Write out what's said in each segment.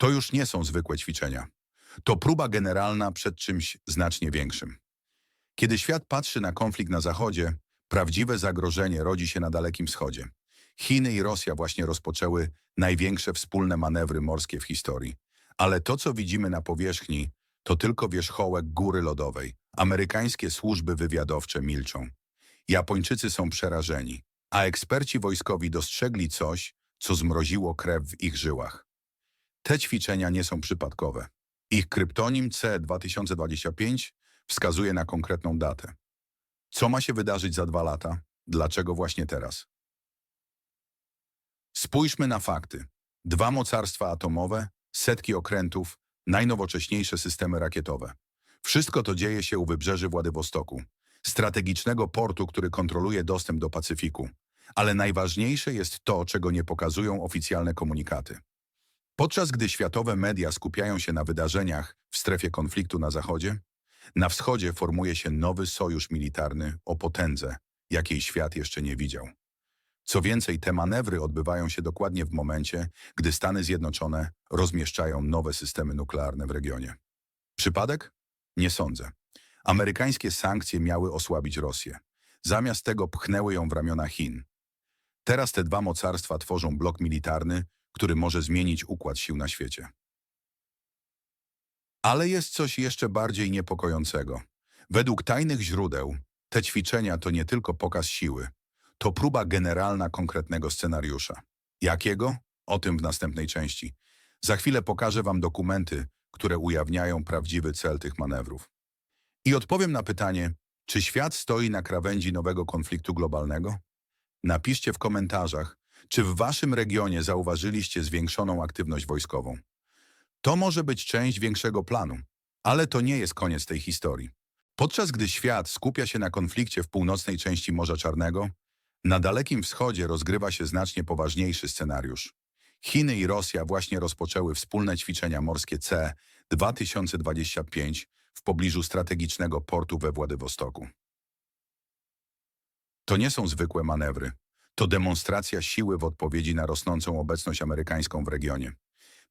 To już nie są zwykłe ćwiczenia. To próba generalna przed czymś znacznie większym. Kiedy świat patrzy na konflikt na Zachodzie, prawdziwe zagrożenie rodzi się na Dalekim Wschodzie. Chiny i Rosja właśnie rozpoczęły największe wspólne manewry morskie w historii. Ale to, co widzimy na powierzchni, to tylko wierzchołek góry lodowej. Amerykańskie służby wywiadowcze milczą. Japończycy są przerażeni, a eksperci wojskowi dostrzegli coś, co zmroziło krew w ich żyłach. Te ćwiczenia nie są przypadkowe. Ich kryptonim C2025 wskazuje na konkretną datę. Co ma się wydarzyć za dwa lata? Dlaczego właśnie teraz? Spójrzmy na fakty. Dwa mocarstwa atomowe, setki okrętów, najnowocześniejsze systemy rakietowe. Wszystko to dzieje się u wybrzeży Władywostoku, strategicznego portu, który kontroluje dostęp do Pacyfiku. Ale najważniejsze jest to, czego nie pokazują oficjalne komunikaty. Podczas gdy światowe media skupiają się na wydarzeniach w strefie konfliktu na Zachodzie, na wschodzie formuje się nowy sojusz militarny o potędze, jakiej świat jeszcze nie widział. Co więcej, te manewry odbywają się dokładnie w momencie, gdy Stany Zjednoczone rozmieszczają nowe systemy nuklearne w regionie. Przypadek? Nie sądzę. Amerykańskie sankcje miały osłabić Rosję. Zamiast tego pchnęły ją w ramiona Chin. Teraz te dwa mocarstwa tworzą blok militarny, który może zmienić układ sił na świecie. Ale jest coś jeszcze bardziej niepokojącego. Według tajnych źródeł, te ćwiczenia to nie tylko pokaz siły, to próba generalna konkretnego scenariusza. Jakiego? O tym w następnej części. Za chwilę pokażę Wam dokumenty, które ujawniają prawdziwy cel tych manewrów. I odpowiem na pytanie, czy świat stoi na krawędzi nowego konfliktu globalnego? Napiszcie w komentarzach, czy w Waszym regionie zauważyliście zwiększoną aktywność wojskową. To może być część większego planu, ale to nie jest koniec tej historii. Podczas gdy świat skupia się na konflikcie w północnej części Morza Czarnego, na Dalekim Wschodzie rozgrywa się znacznie poważniejszy scenariusz. Chiny i Rosja właśnie rozpoczęły wspólne ćwiczenia morskie C-2025 w pobliżu strategicznego portu we Władywostoku. To nie są zwykłe manewry. To demonstracja siły w odpowiedzi na rosnącą obecność amerykańską w regionie.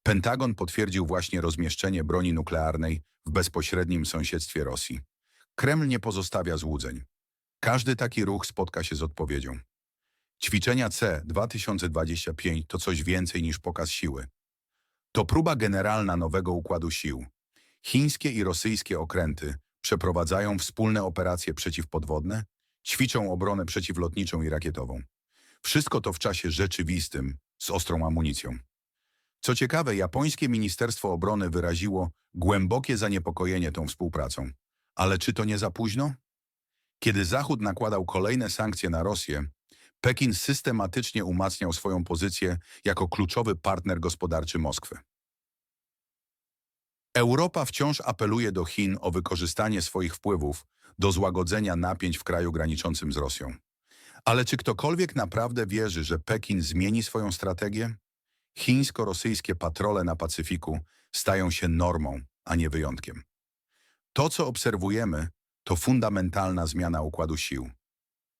Pentagon potwierdził właśnie rozmieszczenie broni nuklearnej w bezpośrednim sąsiedztwie Rosji. Kreml nie pozostawia złudzeń. Każdy taki ruch spotka się z odpowiedzią. Ćwiczenia C-2025 to coś więcej niż pokaz siły. To próba generalna nowego układu sił. Chińskie i rosyjskie okręty przeprowadzają wspólne operacje przeciwpodwodne, ćwiczą obronę przeciwlotniczą i rakietową. Wszystko to w czasie rzeczywistym, z ostrą amunicją. Co ciekawe, japońskie Ministerstwo Obrony wyraziło głębokie zaniepokojenie tą współpracą. Ale czy to nie za późno? Kiedy Zachód nakładał kolejne sankcje na Rosję, Pekin systematycznie umacniał swoją pozycję jako kluczowy partner gospodarczy Moskwy. Europa wciąż apeluje do Chin o wykorzystanie swoich wpływów do złagodzenia napięć w kraju graniczącym z Rosją. Ale czy ktokolwiek naprawdę wierzy, że Pekin zmieni swoją strategię? Chińsko-rosyjskie patrole na Pacyfiku stają się normą, a nie wyjątkiem. To, co obserwujemy, to fundamentalna zmiana układu sił.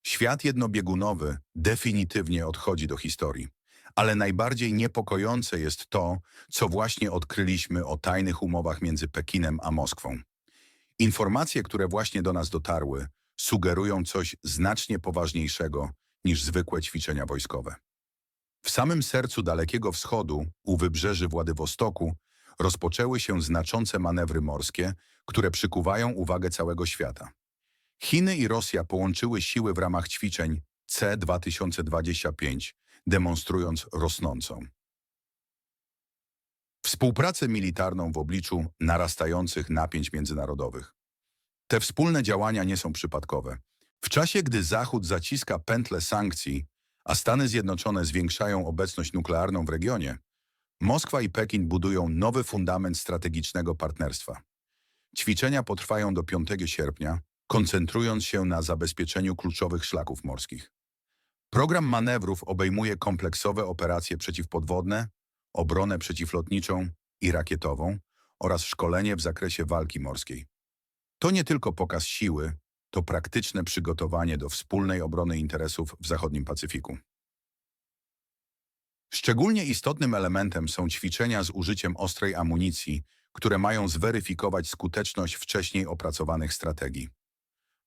Świat jednobiegunowy definitywnie odchodzi do historii. Ale najbardziej niepokojące jest to, co właśnie odkryliśmy o tajnych umowach między Pekinem a Moskwą. Informacje, które właśnie do nas dotarły, sugerują coś znacznie poważniejszego niż zwykłe ćwiczenia wojskowe. W samym sercu Dalekiego Wschodu, u wybrzeży Władywostoku, rozpoczęły się znaczące manewry morskie, które przykuwają uwagę całego świata. Chiny i Rosja połączyły siły w ramach ćwiczeń C-2025, demonstrując rosnącą współpracę militarną w obliczu narastających napięć międzynarodowych. Te wspólne działania nie są przypadkowe. W czasie, gdy Zachód zaciska pętle sankcji, a Stany Zjednoczone zwiększają obecność nuklearną w regionie, Moskwa i Pekin budują nowy fundament strategicznego partnerstwa. Ćwiczenia potrwają do 5 sierpnia, koncentrując się na zabezpieczeniu kluczowych szlaków morskich. Program manewrów obejmuje kompleksowe operacje przeciwpodwodne, obronę przeciwlotniczą i rakietową oraz szkolenie w zakresie walki morskiej. To nie tylko pokaz siły, to praktyczne przygotowanie do wspólnej obrony interesów w zachodnim Pacyfiku. Szczególnie istotnym elementem są ćwiczenia z użyciem ostrej amunicji, które mają zweryfikować skuteczność wcześniej opracowanych strategii.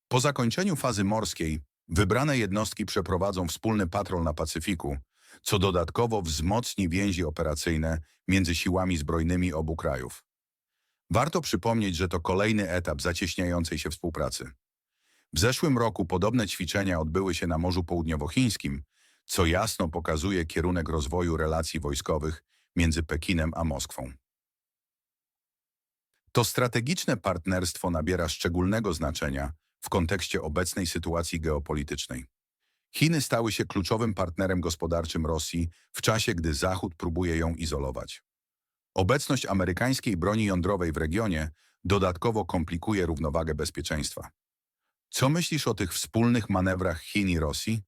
Po zakończeniu fazy morskiej wybrane jednostki przeprowadzą wspólny patrol na Pacyfiku, co dodatkowo wzmocni więzi operacyjne między siłami zbrojnymi obu krajów. Warto przypomnieć, że to kolejny etap zacieśniającej się współpracy. W zeszłym roku podobne ćwiczenia odbyły się na Morzu Południowochińskim, co jasno pokazuje kierunek rozwoju relacji wojskowych między Pekinem a Moskwą. To strategiczne partnerstwo nabiera szczególnego znaczenia w kontekście obecnej sytuacji geopolitycznej. Chiny stały się kluczowym partnerem gospodarczym Rosji w czasie, gdy Zachód próbuje ją izolować. Obecność amerykańskiej broni jądrowej w regionie dodatkowo komplikuje równowagę bezpieczeństwa. Co myślisz o tych wspólnych manewrach Chin i Rosji?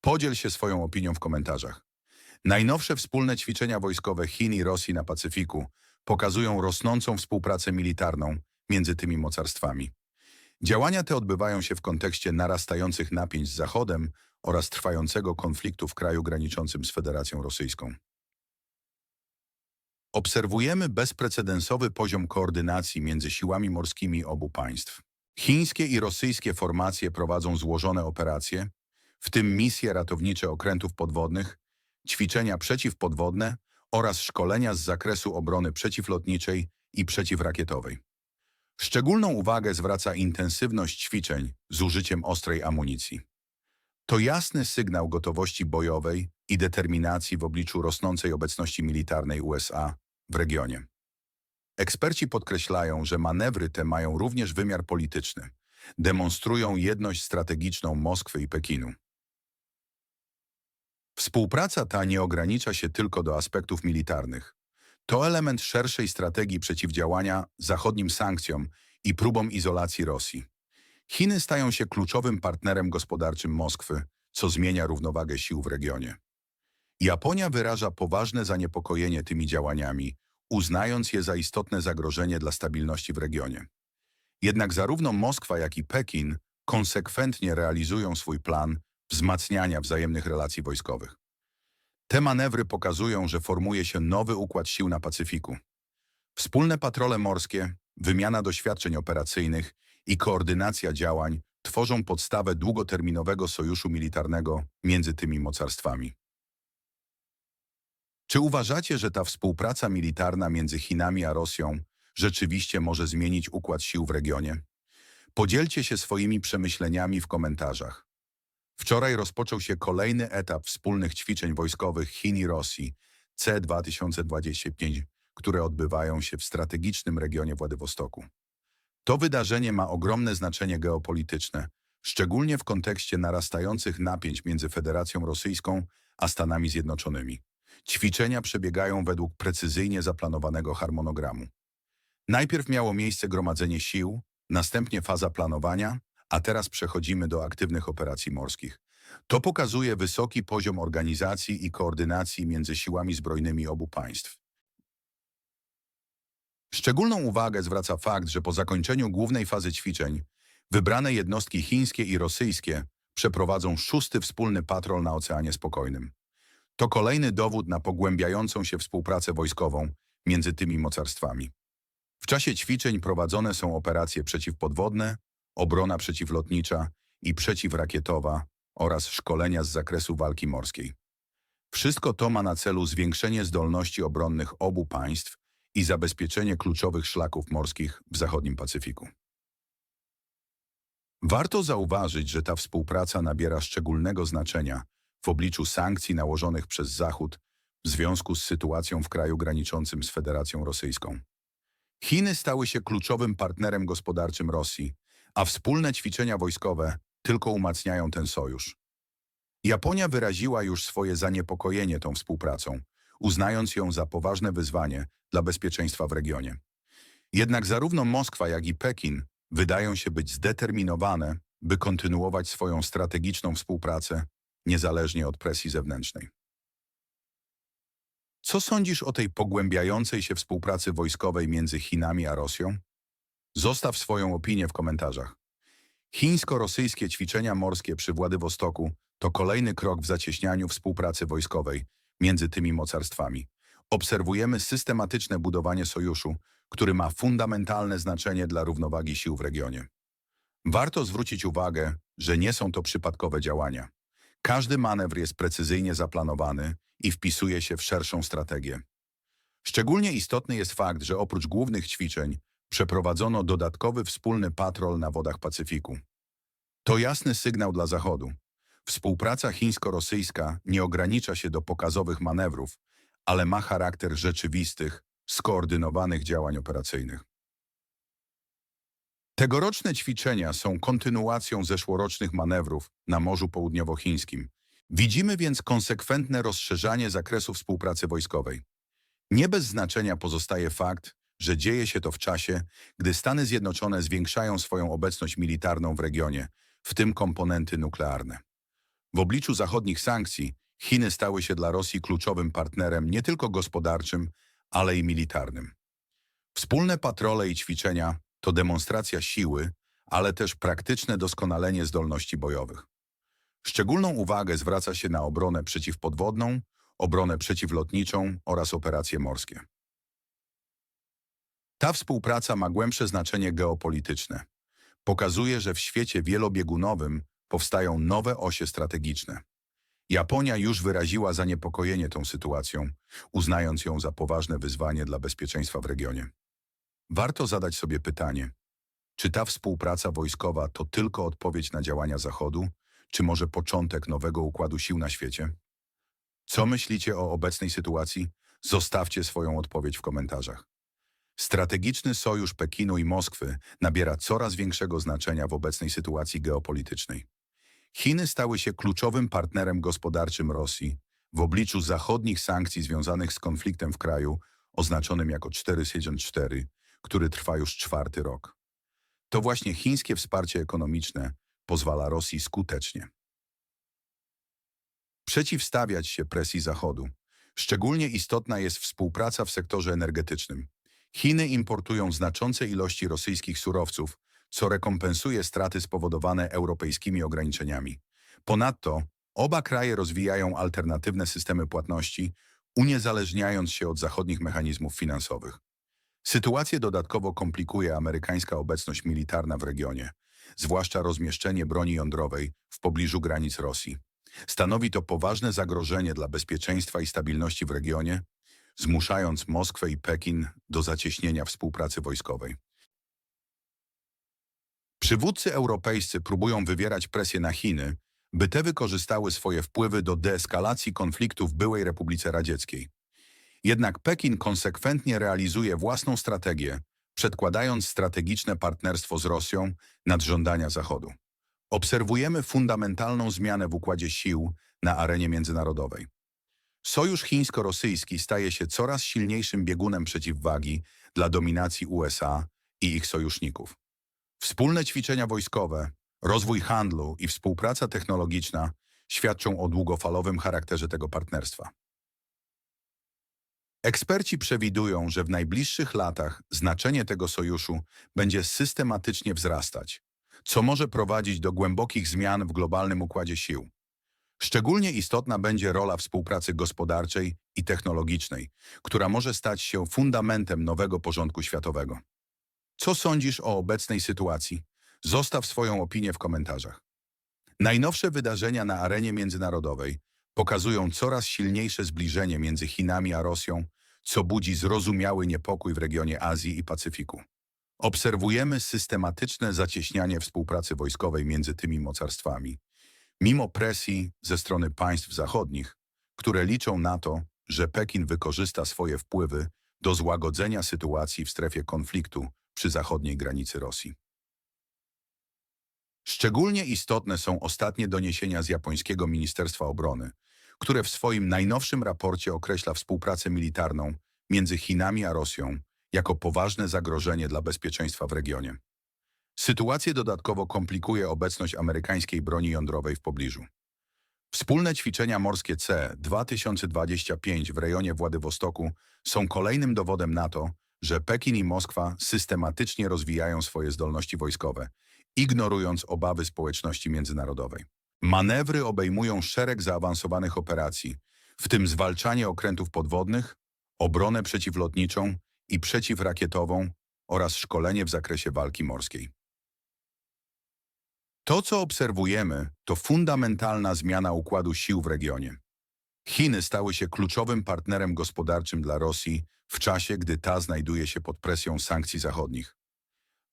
Podziel się swoją opinią w komentarzach. Najnowsze wspólne ćwiczenia wojskowe Chin i Rosji na Pacyfiku pokazują rosnącą współpracę militarną między tymi mocarstwami. Działania te odbywają się w kontekście narastających napięć z Zachodem oraz trwającego konfliktu w kraju graniczącym z Federacją Rosyjską. Obserwujemy bezprecedensowy poziom koordynacji między siłami morskimi obu państw. Chińskie i rosyjskie formacje prowadzą złożone operacje, w tym misje ratownicze okrętów podwodnych, ćwiczenia przeciwpodwodne oraz szkolenia z zakresu obrony przeciwlotniczej i przeciwrakietowej. Szczególną uwagę zwraca intensywność ćwiczeń z użyciem ostrej amunicji. To jasny sygnał gotowości bojowej i determinacji w obliczu rosnącej obecności militarnej USA w regionie. Eksperci podkreślają, że manewry te mają również wymiar polityczny. Demonstrują jedność strategiczną Moskwy i Pekinu. Współpraca ta nie ogranicza się tylko do aspektów militarnych. To element szerszej strategii przeciwdziałania zachodnim sankcjom i próbom izolacji Rosji. Chiny stają się kluczowym partnerem gospodarczym Moskwy, co zmienia równowagę sił w regionie. Japonia wyraża poważne zaniepokojenie tymi działaniami, uznając je za istotne zagrożenie dla stabilności w regionie. Jednak zarówno Moskwa, jak i Pekin konsekwentnie realizują swój plan wzmacniania wzajemnych relacji wojskowych. Te manewry pokazują, że formuje się nowy układ sił na Pacyfiku. Wspólne patrole morskie, wymiana doświadczeń operacyjnych i koordynacja działań tworzą podstawę długoterminowego sojuszu militarnego między tymi mocarstwami. Czy uważacie, że ta współpraca militarna między Chinami a Rosją rzeczywiście może zmienić układ sił w regionie? Podzielcie się swoimi przemyśleniami w komentarzach. Wczoraj rozpoczął się kolejny etap wspólnych ćwiczeń wojskowych Chin i Rosji C-2025, które odbywają się w strategicznym regionie Władywostoku. To wydarzenie ma ogromne znaczenie geopolityczne, szczególnie w kontekście narastających napięć między Federacją Rosyjską a Stanami Zjednoczonymi. Ćwiczenia przebiegają według precyzyjnie zaplanowanego harmonogramu. Najpierw miało miejsce gromadzenie sił, następnie faza planowania, a teraz przechodzimy do aktywnych operacji morskich. To pokazuje wysoki poziom organizacji i koordynacji między siłami zbrojnymi obu państw. Szczególną uwagę zwraca fakt, że po zakończeniu głównej fazy ćwiczeń wybrane jednostki chińskie i rosyjskie przeprowadzą szósty wspólny patrol na Oceanie Spokojnym. To kolejny dowód na pogłębiającą się współpracę wojskową między tymi mocarstwami. W czasie ćwiczeń prowadzone są operacje przeciwpodwodne, obrona przeciwlotnicza i przeciwrakietowa oraz szkolenia z zakresu walki morskiej. Wszystko to ma na celu zwiększenie zdolności obronnych obu państw i zabezpieczenie kluczowych szlaków morskich w zachodnim Pacyfiku. Warto zauważyć, że ta współpraca nabiera szczególnego znaczenia w obliczu sankcji nałożonych przez Zachód w związku z sytuacją w kraju graniczącym z Federacją Rosyjską. Chiny stały się kluczowym partnerem gospodarczym Rosji, a wspólne ćwiczenia wojskowe tylko umacniają ten sojusz. Japonia wyraziła już swoje zaniepokojenie tą współpracą, uznając ją za poważne wyzwanie dla bezpieczeństwa w regionie. Jednak zarówno Moskwa, jak i Pekin wydają się być zdeterminowane, by kontynuować swoją strategiczną współpracę niezależnie od presji zewnętrznej. Co sądzisz o tej pogłębiającej się współpracy wojskowej między Chinami a Rosją? Zostaw swoją opinię w komentarzach. Chińsko-rosyjskie ćwiczenia morskie przy Władywostoku to kolejny krok w zacieśnianiu współpracy wojskowej między tymi mocarstwami. Obserwujemy systematyczne budowanie sojuszu, który ma fundamentalne znaczenie dla równowagi sił w regionie. Warto zwrócić uwagę, że nie są to przypadkowe działania. Każdy manewr jest precyzyjnie zaplanowany i wpisuje się w szerszą strategię. Szczególnie istotny jest fakt, że oprócz głównych ćwiczeń przeprowadzono dodatkowy wspólny patrol na wodach Pacyfiku. To jasny sygnał dla Zachodu. Współpraca chińsko-rosyjska nie ogranicza się do pokazowych manewrów, ale ma charakter rzeczywistych, skoordynowanych działań operacyjnych. Tegoroczne ćwiczenia są kontynuacją zeszłorocznych manewrów na Morzu Południowochińskim. Widzimy więc konsekwentne rozszerzanie zakresu współpracy wojskowej. Nie bez znaczenia pozostaje fakt, że dzieje się to w czasie, gdy Stany Zjednoczone zwiększają swoją obecność militarną w regionie, w tym komponenty nuklearne. W obliczu zachodnich sankcji Chiny stały się dla Rosji kluczowym partnerem nie tylko gospodarczym, ale i militarnym. Wspólne patrole i ćwiczenia to demonstracja siły, ale też praktyczne doskonalenie zdolności bojowych. Szczególną uwagę zwraca się na obronę przeciwpodwodną, obronę przeciwlotniczą oraz operacje morskie. Ta współpraca ma głębsze znaczenie geopolityczne. Pokazuje, że w świecie wielobiegunowym powstają nowe osie strategiczne. Japonia już wyraziła zaniepokojenie tą sytuacją, uznając ją za poważne wyzwanie dla bezpieczeństwa w regionie. Warto zadać sobie pytanie, czy ta współpraca wojskowa to tylko odpowiedź na działania Zachodu, czy może początek nowego układu sił na świecie? Co myślicie o obecnej sytuacji? Zostawcie swoją odpowiedź w komentarzach. Strategiczny sojusz Pekinu i Moskwy nabiera coraz większego znaczenia w obecnej sytuacji geopolitycznej. Chiny stały się kluczowym partnerem gospodarczym Rosji w obliczu zachodnich sankcji związanych z konfliktem w kraju oznaczonym jako 474, który trwa już czwarty rok. To właśnie chińskie wsparcie ekonomiczne pozwala Rosji skutecznie przeciwstawiać się presji Zachodu. Szczególnie istotna jest współpraca w sektorze energetycznym. Chiny importują znaczące ilości rosyjskich surowców, co rekompensuje straty spowodowane europejskimi ograniczeniami. Ponadto oba kraje rozwijają alternatywne systemy płatności, uniezależniając się od zachodnich mechanizmów finansowych. Sytuację dodatkowo komplikuje amerykańska obecność militarna w regionie, zwłaszcza rozmieszczenie broni jądrowej w pobliżu granic Rosji. Stanowi to poważne zagrożenie dla bezpieczeństwa i stabilności w regionie, zmuszając Moskwę i Pekin do zacieśnienia współpracy wojskowej. Przywódcy europejscy próbują wywierać presję na Chiny, by te wykorzystały swoje wpływy do deeskalacji konfliktu w byłej Republice Radzieckiej. Jednak Pekin konsekwentnie realizuje własną strategię, przedkładając strategiczne partnerstwo z Rosją nad żądania Zachodu. Obserwujemy fundamentalną zmianę w układzie sił na arenie międzynarodowej. Sojusz chińsko-rosyjski staje się coraz silniejszym biegunem przeciwwagi dla dominacji USA i ich sojuszników. Wspólne ćwiczenia wojskowe, rozwój handlu i współpraca technologiczna świadczą o długofalowym charakterze tego partnerstwa. Eksperci przewidują, że w najbliższych latach znaczenie tego sojuszu będzie systematycznie wzrastać, co może prowadzić do głębokich zmian w globalnym układzie sił. Szczególnie istotna będzie rola współpracy gospodarczej i technologicznej, która może stać się fundamentem nowego porządku światowego. Co sądzisz o obecnej sytuacji? Zostaw swoją opinię w komentarzach. Najnowsze wydarzenia na arenie międzynarodowej pokazują coraz silniejsze zbliżenie między Chinami a Rosją, co budzi zrozumiały niepokój w regionie Azji i Pacyfiku. Obserwujemy systematyczne zacieśnianie współpracy wojskowej między tymi mocarstwami, mimo presji ze strony państw zachodnich, które liczą na to, że Pekin wykorzysta swoje wpływy do złagodzenia sytuacji w strefie konfliktu przy zachodniej granicy Rosji. Szczególnie istotne są ostatnie doniesienia z japońskiego Ministerstwa Obrony, które w swoim najnowszym raporcie określa współpracę militarną między Chinami a Rosją jako poważne zagrożenie dla bezpieczeństwa w regionie. Sytuację dodatkowo komplikuje obecność amerykańskiej broni jądrowej w pobliżu. Wspólne ćwiczenia morskie C-2025 w rejonie Władywostoku są kolejnym dowodem na to, że Pekin i Moskwa systematycznie rozwijają swoje zdolności wojskowe, ignorując obawy społeczności międzynarodowej. Manewry obejmują szereg zaawansowanych operacji, w tym zwalczanie okrętów podwodnych, obronę przeciwlotniczą i przeciwrakietową oraz szkolenie w zakresie walki morskiej. To, co obserwujemy, to fundamentalna zmiana układu sił w regionie. Chiny stały się kluczowym partnerem gospodarczym dla Rosji w czasie, gdy ta znajduje się pod presją sankcji zachodnich.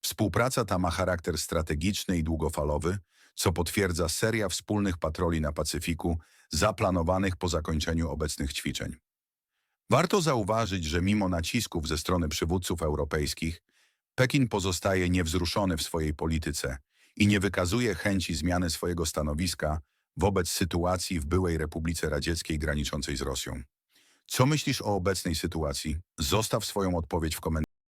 Współpraca ta ma charakter strategiczny i długofalowy, co potwierdza seria wspólnych patroli na Pacyfiku zaplanowanych po zakończeniu obecnych ćwiczeń. Warto zauważyć, że mimo nacisków ze strony przywódców europejskich, Pekin pozostaje niewzruszony w swojej polityce i nie wykazuje chęci zmiany swojego stanowiska wobec sytuacji w byłej Republice Radzieckiej graniczącej z Rosją. Co myślisz o obecnej sytuacji? Zostaw swoją odpowiedź w komentarzu.